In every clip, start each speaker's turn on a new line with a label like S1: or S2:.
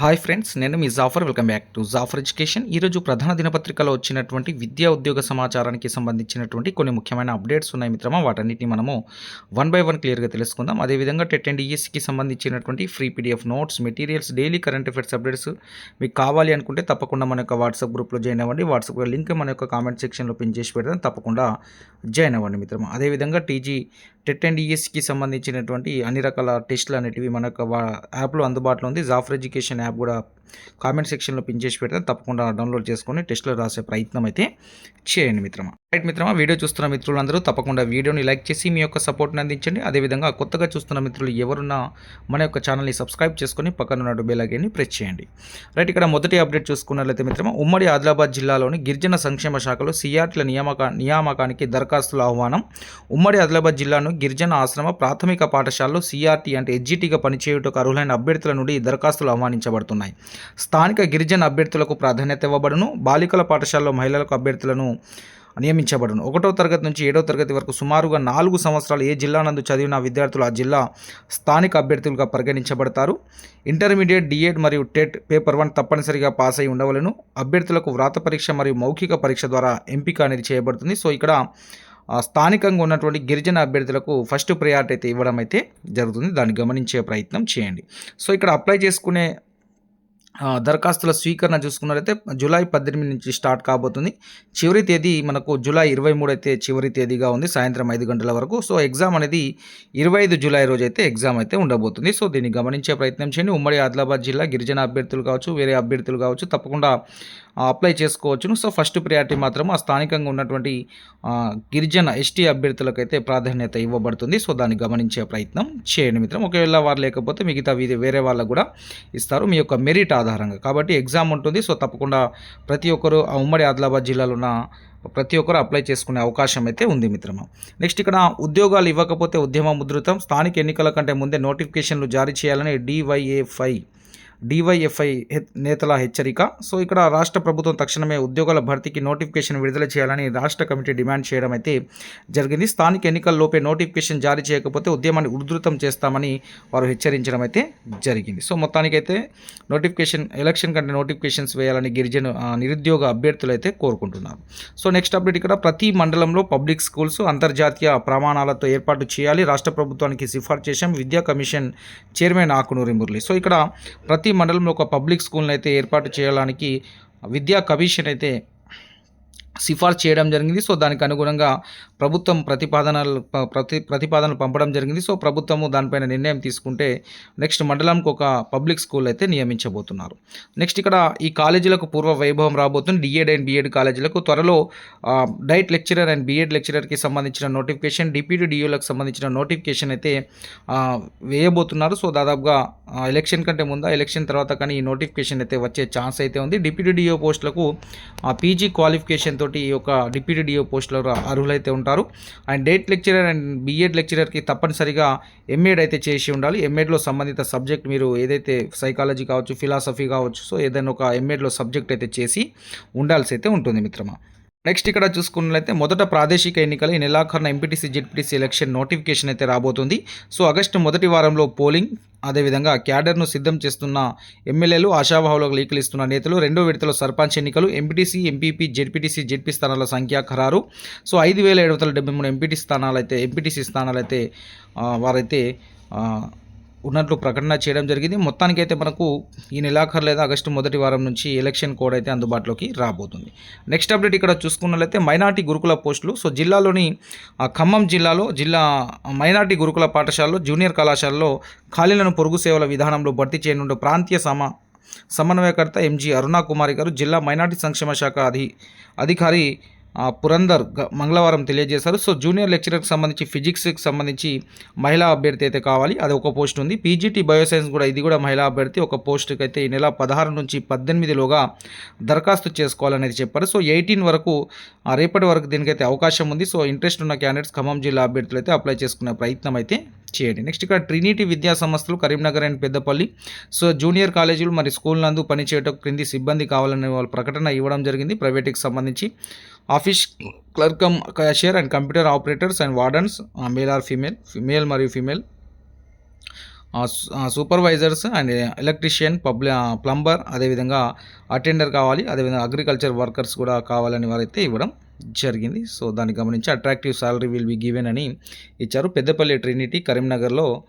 S1: Hi friends నేను మీ Jaffar. Welcome back to Jaffar education. ఈరోజు ప్రధాన దినపత్రికలో వచ్చినటువంటి విద్యా ఉద్యోగ సమాచారానికి సంబంధించినటువంటి కొన్ని ముఖ్యమైన అప్డేట్స్ ఉన్నాయి మిత్రమా. వాటన్నిటిని మనము వన్ బై వన్ క్లియర్గా తెలుసుకుందాం. అదేవిధంగా టెట్ అండ్ ఈఎస్కి సంబంధించినటువంటి free PDF notes materials daily current affairs updates మీకు కావాలి అనుకుంటే తప్పకుండా మన యొక్క వాట్సాప్ గ్రూప్లో జాయిన్ అవ్వండి. వాట్సాప్ లింక్ మన యొక్క కామెంట్ సెక్షన్లో పిన్ చేసి పెడతాం తప్పకుండా జాయిన్ అవ్వండి మిత్రమా. అదేవిధంగా టీజీ టెట్ అండ్ ఈఎస్సికి సంబంధించినటువంటి అన్ని రకాల టెస్టులు అనేటివి మన యొక్క యాప్లో అందుబాటులో ఉంది. జాఫర్ ఎడ్యుకేషన్ యాప్ కూడా కామెంట్ సెక్షన్లో పిన్ చేసి పెడితే తప్పకుండా డౌన్లోడ్ చేసుకొని టెస్ట్లో రాసే ప్రయత్నం అయితే చేయండి మిత్రమా. రైట్ మిత్రమా వీడియో చూస్తున్న మిత్రులందరూ తప్పకుండా వీడియోని లైక్ చేసి మీ యొక్క సపోర్ట్ని అందించండి. అదేవిధంగా కొత్తగా చూస్తున్న మిత్రులు ఎవరున్నా మన యొక్క ఛానల్ని సబ్స్క్రైబ్ చేసుకొని పక్కన ఉన్న బెల్ ఐకాన్ని ప్రెస్ చేయండి. రైట్ ఇక్కడ మొదటి అప్డేట్ చూసుకున్నట్లయితే మిత్రమా ఉమ్మడి ఆదిలాబాద్ జిల్లాలోని గిరిజన సంక్షేమ శాఖలో సిఆర్టీల నియామక నియామకానికి దరఖాస్తుల ఆహ్వానం. ఉమ్మడి ఆదిలాబాద్ జిల్లాను గిరిజన ఆశ్రమ ప్రాథమిక పాఠశాలలో సిఆర్టీ అంటే ఎడ్జిటీగా పనిచేయుటకు అర్హులైన అభ్యర్థుల నుండి దరఖాస్తులు దరఖాస్తులు ఇవ్వబడుతున్నాయి స్థానిక గిరిజన అభ్యర్థులకు ప్రాధాన్యత ఇవ్వబడును. బాలికల పాఠశాలలో మహిళలకు అభ్యర్థులను నియమించబడును. ఒకటో తరగతి నుంచి ఏడో తరగతి వరకు సుమారుగా నాలుగు సంవత్సరాలు ఏ జిల్లా నందు చదివిన విద్యార్థులు ఆ జిల్లా స్థానిక అభ్యర్థులుగా పరిగణించబడతారు. ఇంటర్మీడియట్ డిఎడ్ మరియు టెట్ పేపర్ వన్ తప్పనిసరిగా పాస్ అయి ఉండవలను. అభ్యర్థులకు వ్రాత పరీక్ష మరియు మౌఖిక పరీక్ష ద్వారా ఎంపిక అనేది చేయబడుతుంది. సో ఇక్కడ స్థానికంగా ఉన్నటువంటి గిరిజన అభ్యర్థులకు ఫస్ట్ ప్రయారిటీ అయితే ఇవ్వడం అయితే జరుగుతుంది. దాన్ని గమనించే ప్రయత్నం చేయండి. సో ఇక్కడ అప్లై చేసుకునే దరఖాస్తుల స్వీకరణ చూసుకున్నట్లయితే జూలై పద్దెనిమిది నుంచి స్టార్ట్ కాబోతుంది. చివరి తేదీ మనకు జూలై ఇరవై మూడు అయితే చివరి తేదీగా ఉంది సాయంత్రం ఐదు గంటల వరకు. సో ఎగ్జామ్ అనేది ఇరవై ఐదు జూలై రోజు అయితే ఎగ్జామ్ అయితే ఉండబోతుంది. సో దీన్ని గమనించే ప్రయత్నం చేయండి. ఉమ్మడి ఆదిలాబాద్ జిల్లా గిరిజన అభ్యర్థులు కావచ్చు వేరే అభ్యర్థులు కావచ్చు తప్పకుండా అప్లై చేసుకోవచ్చును. సో ఫస్ట్ ప్రియారిటీ మాత్రం ఆ స్థానికంగా ఉన్నటువంటి గిరిజన ఎస్టీ అభ్యర్థులకైతే ప్రాధాన్యత ఇవ్వబడుతుంది. సో దాన్ని గమనించే ప్రయత్నం చేయండి మిత్రం. ఒకవేళ వారు లేకపోతే మిగతా వీధి వేరే వాళ్ళకు కూడా ఇస్తారు. మీ యొక్క మెరిట్ ఆధారంగా. కాబట్టి ఎగ్జామ్ ఉంటుంది. సో తప్పకుండా ప్రతి ఒక్కరు ఆ ఉమ్మడి ఆదిలాబాద్ జిల్లాలో ఉన్న ప్రతి ఒక్కరు అప్లై చేసుకునే అవకాశం అయితే ఉంది మిత్రమా. నెక్స్ట్ ఇక్కడ ఉద్యోగాలు ఇవ్వకపోతే ఉద్యమం ముద్రితం. స్థానిక ఎన్నికల కంటే ముందే నోటిఫికేషన్లు జారీ చేయాలని డివైఏఫై డివైఎఫ్ఐ నేతల హెచ్చరిక. సో ఇక్కడ రాష్ట్ర ప్రభుత్వం తక్షణమే ఉద్యోగాల భర్తీకి నోటిఫికేషన్ విడుదల చేయాలని రాష్ట్ర కమిటీ డిమాండ్ చేయడం అయితే జరిగింది. స్థానిక ఎన్నికల్లోపే నోటిఫికేషన్ జారీ చేయకపోతే ఉద్యమాన్ని ఉధృతం చేస్తామని వారు హెచ్చరించడం అయితే జరిగింది. సో మొత్తానికైతే నోటిఫికేషన్ ఎలక్షన్ కంటే నోటిఫికేషన్స్ వేయాలని గిరిజన నిరుద్యోగ అభ్యర్థులు అయితే కోరుకుంటున్నారు. సో నెక్స్ట్ అప్డేట్ ఇక్కడ. ప్రతి మండలంలో పబ్లిక్ స్కూల్స్ అంతర్జాతీయ ప్రమాణాలతో ఏర్పాటు చేయాలి. రాష్ట్ర ప్రభుత్వానికి సిఫార్సు చేశాం. విద్యా commission chairman Akunuri Murali. So ఇక్కడ ప్రతి మండలంలో ఒక పబ్లిక్ స్కూల్ని అయితే ఏర్పాటు చేయడానికి విద్యా కమిషన్ అయితే సిఫార్సు చేయడం జరిగింది. సో దానికి అనుగుణంగా ప్రభుత్వం ప్రతిపాదనలు ప్రతి ప్రతిపాదనలు పంపడం జరిగింది. సో ప్రభుత్వము దానిపైన నిర్ణయం తీసుకుంటే నెక్స్ట్ మండలంకి ఒక పబ్లిక్ స్కూల్ అయితే నియమించబోతున్నారు. నెక్స్ట్ ఇక్కడ ఈ కాలేజీలకు పూర్వ వైభవం రాబోతుంది. డిఎడ్ అండ్ బిఎడ్ కాలేజీలకు త్వరలో DIET lecturer and B Ed లెక్చరర్కి సంబంధించిన నోటిఫికేషన్ డిప్యూటీ డిఓలకు సంబంధించిన నోటిఫికేషన్ అయితే వేయబోతున్నారు. సో దాదాపుగా ఎలక్షన్ కంటే ముందా ఎలక్షన్ తర్వాత కానీ ఈ నోటిఫికేషన్ అయితే వచ్చే ఛాన్స్ అయితే ఉంది. డిప్యూటీ డిఓ పోస్టులకు ఆ పీజీ క్వాలిఫికేషన్ తోటి ఈ యొక్క డిప్యూటీ డిఓ పోస్టులకు అర్హులైతే ఉంటారు. And date lecturer and B Ed లెక్చరర్కి తప్పనిసరిగా ఎంఏడ్ అయితే చేసి ఉండాలి. ఎంఏడ్లో సంబంధిత సబ్జెక్ట్ మీరు ఏదైతే సైకాలజీ కావచ్చు ఫిలాసఫీ కావచ్చు సో ఏదైనా ఒక ఎంఏడ్లో సబ్జెక్ట్ అయితే చేసి ఉండాల్సి అయితే ఉంటుంది మిత్రమా? నెక్స్ట్ ఇక్కడ చూసుకున్నట్లయితే మొదట ప్రాదేశిక ఎన్నికల ఈ నెలాఖరున ఎంపీటీసీ జెడ్పీటీసీ ఎలక్షన్ నోటిఫికేషన్ అయితే రాబోతుంది. సో ఆగస్టు మొదటి వారంలో పోలింగ్ అదేవిధంగా క్యాడర్ను సిద్ధం చేస్తున్న ఎమ్మెల్యేలు ఆశాభావులకు లీకులు ఇస్తున్న నేతలు రెండో విడతలో సర్పంచ్ ఎన్నికలు ఎంపీటీసీ ఎంపీపీ జెడ్పీటీసీ జెడ్పీ స్థానాల సంఖ్య ఖరారు. సో ఐదు వేల ఏడు వందల డెబ్బై మూడు ఎంపీటీ స్థానాలు అయితే ఎంపీటీసీ స్థానాలు అయితే వారైతే ఉన్నట్లు ప్రకటన చేయడం జరిగింది. మొత్తానికైతే మనకు ఈ నెలాఖరు లేదా ఆగస్టు మొదటి వారం నుంచి ఎలక్షన్ కోడ్ అయితే అందుబాటులోకి రాబోతుంది. నెక్స్ట్ అప్డేట్ ఇక్కడ చూసుకున్నట్లయితే మైనార్టీ గురుకుల పోస్టులు. సో జిల్లాలోని ఆ, ఖమ్మం జిల్లాలో జిల్లా మైనార్టీ గురుకుల పాఠశాలలో జూనియర్ కళాశాలలో ఖాళీలను పొరుగు సేవల విధానంలో భర్తీ చేయనుండే ప్రాంతీయ సమ సమన్వయకర్త ఎంజి అరుణా కుమారి గారు జిల్లా మైనార్టీ సంక్షేమ శాఖ అధి అధికారి పురందర్ మంగళవారం తెలియజేశారు. సో జూనియర్ లెక్చరర్కి సంబంధించి ఫిజిక్స్కి సంబంధించి మహిళా అభ్యర్థి అయితే కావాలి. అది ఒక పోస్ట్ ఉంది. పీజీటీ బయోసైన్స్ కూడా ఇది కూడా మహిళా అభ్యర్థి. ఒక పోస్ట్కి అయితే ఈ నెల పదహారు నుంచి పద్దెనిమిదిలోగా దరఖాస్తు చేసుకోవాలనేది చెప్పారు. సో ఎయిటీన్ వరకు ఆ, రేపటి వరకు దీనికైతే అవకాశం ఉంది. సో ఇంట్రెస్ట్ ఉన్న క్యాండిడేట్స్ ఖమ్మం జిల్లా అభ్యర్థులు అయితే అప్లై చేసుకునే ప్రయత్నం అయితే చేయండి. నెక్స్ట్ ఇక్కడ ట్రినిటీ విద్యా సంస్థలు Karimnagar and Peddapalli. So junior కాలేజీలు మరి స్కూల్ నందు పనిచేయటం క్రింది సిబ్బంది కావాలనే వాళ్ళు ప్రకటన ఇవ్వడం జరిగింది. ప్రైవేట్కి సంబంధించి office clerk cashier and computer operators and wardens male or female male మరియు ఫీమేల్ సూపర్వైజర్స్ అండ్ ఎలక్ట్రీషియన్ పబ్లి ప్లంబర్ అదేవిధంగా అటెండర్ కావాలి. అదేవిధంగా అగ్రికల్చర్ వర్కర్స్ కూడా కావాలని వారైతే ఇవ్వడం జరిగింది. సో దాన్ని గమనించి attractive salary will be given అని ఇచ్చారు. పెద్దపల్లి ట్రినిటీ కరీంనగర్లో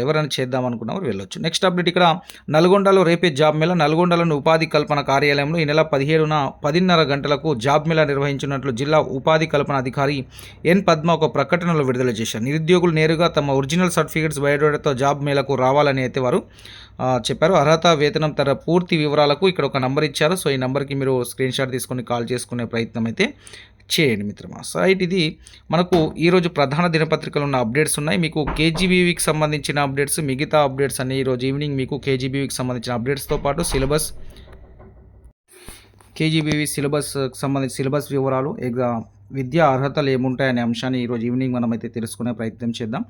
S1: ఎవరైనా చేద్దాం అనుకున్నవారు వెళ్ళొచ్చు. నెక్స్ట్ అప్డేట్ ఇక్కడ నల్గొండలో రేపే జాబ్ మేళ. నల్గొండలోని ఉపాధి కల్పన కార్యాలయంలో ఈ నెల పదిహేడున పదిన్నర గంటలకు జాబ్ మేళ నిర్వహించినట్లు జిల్లా ఉపాధి కల్పన అధికారి ఎన్ పద్మ ఒక ప్రకటనలో విడుదల చేశారు. నిరుద్యోగులు నేరుగా తమ ఒరిజినల్ సర్టిఫికేట్స్ బయోడేటాతో జాబ్ మేళకు రావాలని అయితే వారు చెప్పారు. అర్హత వేతనం తర పూర్తి వివరాలకు ఇక్కడ ఒక నంబర్ ఇచ్చారు. సో ఈ నెంబర్కి మీరు స్క్రీన్ షాట్ తీసుకొని కాల్ చేసుకునే ప్రయత్నం అయితే చేయండి మిత్రమా. సైట్ ఇది మనకు ఈరోజు ప్రధాన దినపత్రికలు ఉన్న అప్డేట్స్ ఉన్నాయి. మీకు కేజీబీవీకి సంబంధించిన అప్డేట్స్ మిగతా అప్డేట్స్ అన్ని ఈరోజు ఈవినింగ్ మీకు కేజీబీవీకి సంబంధించిన అప్డేట్స్తో పాటు సిలబస్ కేజీబీవీ సిలబస్ సంబంధించి సిలబస్ వివరాలు ఎగ్జామ్ విద్యా అర్హతలు ఏముంటాయనే అంశాన్ని ఈరోజు ఈవినింగ్ మనం అయితే తెలుసుకునే ప్రయత్నం చేద్దాం.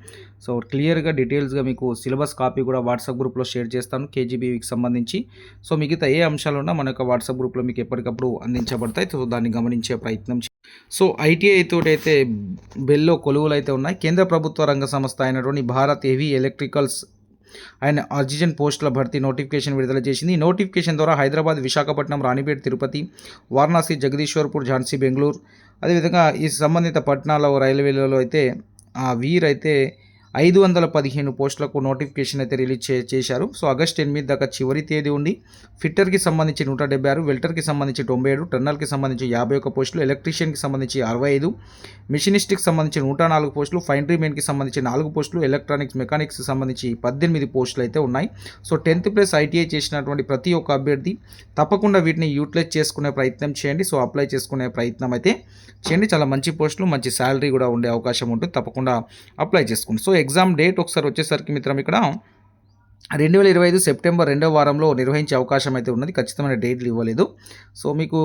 S1: సో క్లియర్గా డీటెయిల్స్గా మీకు సిలబస్ కాపీ కూడా వాట్సాప్ గ్రూప్లో షేర్ చేస్తాను కేజీబీవీకి సంబంధించి. సో మిగతా ఏ అంశాలు ఉన్నా మన యొక్క వాట్సాప్ గ్రూప్లో మీకు ఎప్పటికప్పుడు అందించబడతాయి. సో దాన్ని గమనించే ప్రయత్నం సో ఐటీఐ తోటైతే బెల్లో కొలువులు అయితే ఉన్నాయి. కేంద్ర ప్రభుత్వ రంగ సంస్థ అయినటువంటి భారత్ హెవీ ఎలక్ట్రికల్స్ ఆయన అర్జిజన్ పోస్టుల భర్తీ నోటిఫికేషన్ విడుదల చేసింది. ఈ నోటిఫికేషన్ ద్వారా హైదరాబాద్ విశాఖపట్నం రాణిపేట తిరుపతి వారణాసి జగదీశ్వర్పూర్ ఝాన్సీ బెంగళూరు. అదేవిధంగా ఈ సంబంధిత పట్టణాల రైల్వేలలో అయితే ఆ వీరైతే ఐదు వందల పదిహేను పోస్టులకు నోటిఫికేషన్ అయితే రిలీజ్ చే చేశారు. సో ఆగస్ట్ ఎనిమిది దాకా చివరి తేదీ ఉండి ఫిట్టర్కి సంబంధించి నూట డెబ్బై ఆరు వెల్టర్కి సంబంధించి తొంభై ఏడు టర్నల్కి సంబంధించి యాభై ఒక్క పోస్టులు ఎలక్ట్రీషియన్కి సంబంధించి అరవై ఐదు మిషనిస్ట్కి సంబంధించి నూట నాలుగు పోస్టులు ఫైనరీ మెయిన్కి సంబంధించి నాలుగు పోస్టులు ఎలక్ట్రానిక్స్ మెకానిక్స్ సంబంధించి పద్దెనిమిది పోస్టులు అయితే ఉన్నాయి. సో టెన్త్ ప్లస్ ఐటీఐ చేసినటువంటి ప్రతి ఒక్క అభ్యర్థి తప్పకుండా వీటిని యూటిలైజ్ చేసుకునే ప్రయత్నం చేయండి. సో అప్లై చేసుకునే ప్రయత్నం అయితే చేయండి. చాలా మంచి పోస్టులు మంచి శాలరీ కూడా ఉండే అవకాశం ఉంటుంది. తప్పకుండా అప్లై చేసుకోండి. సో ఎగ్జామ్ డేట్ ఒకసారి వచ్చేసరికి మిత్రం ఇక్కడ రెండు వేల ఇరవై ఐదు సెప్టెంబర్ రెండో వారంలో నిర్వహించే అవకాశం అయితే ఉన్నది. ఖచ్చితమైన డేట్లు ఇవ్వలేదు. సో మీకు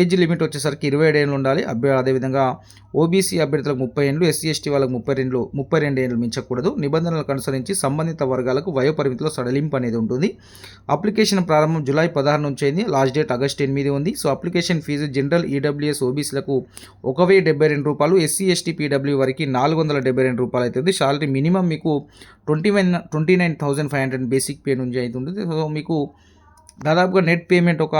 S1: ఏజ్ లిమిట్ వచ్చేసరికి ఇరవై ఏడు ఏళ్ళు ఉండాలి. అభ్య అదేవిధంగా ఓబీసీ అభ్యర్థులకు ముప్పై ఏళ్ళు ఎస్సీ ఎస్టీ వాళ్ళకు ముప్పై రెండు ముప్పై రెండు ఏళ్ళు మించకూడదు. నిబంధనలకు అనుసరించి సంబంధిత వర్గాలకు వయోపరిమితిలో సడలింపు అనేది ఉంటుంది. అప్లికేషన్ ప్రారంభం జూలై పదహారు నుంచి అయింది. లాస్ట్ డేట్ ఆగస్ట్ ఎనిమిది ఉంది. So application fee general EWS ఓబీసీలకు ఒక వెయ్యి డెబ్బై రెండు రూపాయలు ఎస్సీ ఎస్టీ పీడబ్ల్యూ వరకు నాలుగు వందల డెబ్బై రెండు రూపాయలు అవుతుంది. సాలరీ మినిమం మీకు twenty one twenty nine thousand five hundred basic pay నుంచి అవుతుంది సో మీకు దాదాపుగా నెట్ పేమెంట్ ఒక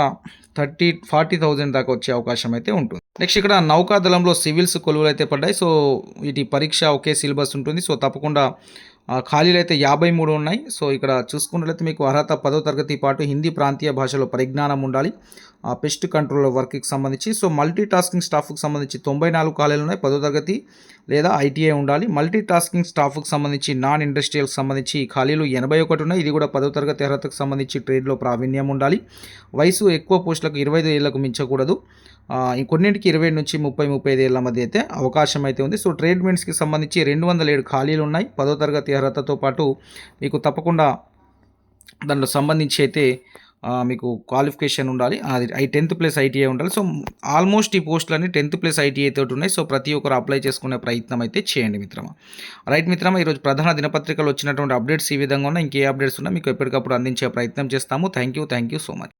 S1: థర్టీ ఫార్టీ థౌజండ్ దాకా వచ్చే అవకాశం అయితే ఉంటుంది. నెక్స్ట్ ఇక్కడ నౌకాదళంలో సివిల్స్ కొలువులు అయితే పడ్డాయి. సో వీటి పరీక్ష ఒకే సిలబస్ ఉంటుంది. సో తప్పకుండా ఖాళీలు అయితే యాభై మూడు ఉన్నాయి. సో ఇక్కడ చూసుకున్నట్లయితే మీకు అర్హత పదో తరగతి పాటు హిందీ ప్రాంతీయ భాషలో పరిజ్ఞానం ఉండాలి. పెస్ట్ కంట్రోల్ వర్క్కి సంబంధించి. సో మల్టీ టాస్కింగ్ స్టాఫ్కి సంబంధించి తొంభై నాలుగు ఖాళీలు ఉన్నాయి. పదో తరగతి లేదా ఐటీఐ ఉండాలి. మల్టీ టాస్కింగ్ స్టాఫ్కి సంబంధించి నాన్ ఇండస్ట్రియల్కి సంబంధించి ఖాళీలు ఎనభై ఒకటి ఉన్నాయి. ఇది కూడా పదో తరగతి అర్హతకు సంబంధించి ట్రేడ్లో ప్రావీణ్యం ఉండాలి. వయసు ఎక్కువ పోస్టులకు ఇరవై ఐదు ఏళ్ళకు మించకూడదు. కొన్నింటికి ఇంకొన్నింటికి ఇరవై నుంచి ముప్పై ముప్పై ఐదు ఏళ్ళ మధ్య అయితే అవకాశం అయితే ఉంది. సో ట్రేడ్మెంట్స్కి సంబంధించి రెండు వందల ఏడు ఖాళీలు ఉన్నాయి. పదో తరగతి అర్హతతో పాటు మీకు తప్పకుండా దాంట్లో సంబంధించి అయితే మీకు క్వాలిఫికేషన్ ఉండాలి. అది ఐ టెన్త్ ప్లస్ ఐటీఐ ఉండాలి. సో ఆల్మోస్ట్ ఈ పోస్టులన్నీ టెన్త్ ప్లస్ ఐటీఐ తోటి ఉన్నాయి. సో ప్రతి ఒక్కరు అప్లై చేసుకునే ప్రయత్నం అయితే చేయండి మిత్రమా. రైట్ మిత్రమా ఈరోజు ప్రధాన దినపత్రికలు వచ్చినటువంటి అప్డేట్స్ ఈ విధంగా ఉన్నాయి. ఇంకే అప్డేట్స్ ఉన్నా మీకు ఎప్పటికప్పుడు అందించే ప్రయత్నం చేస్తాము. Thank you thank you so much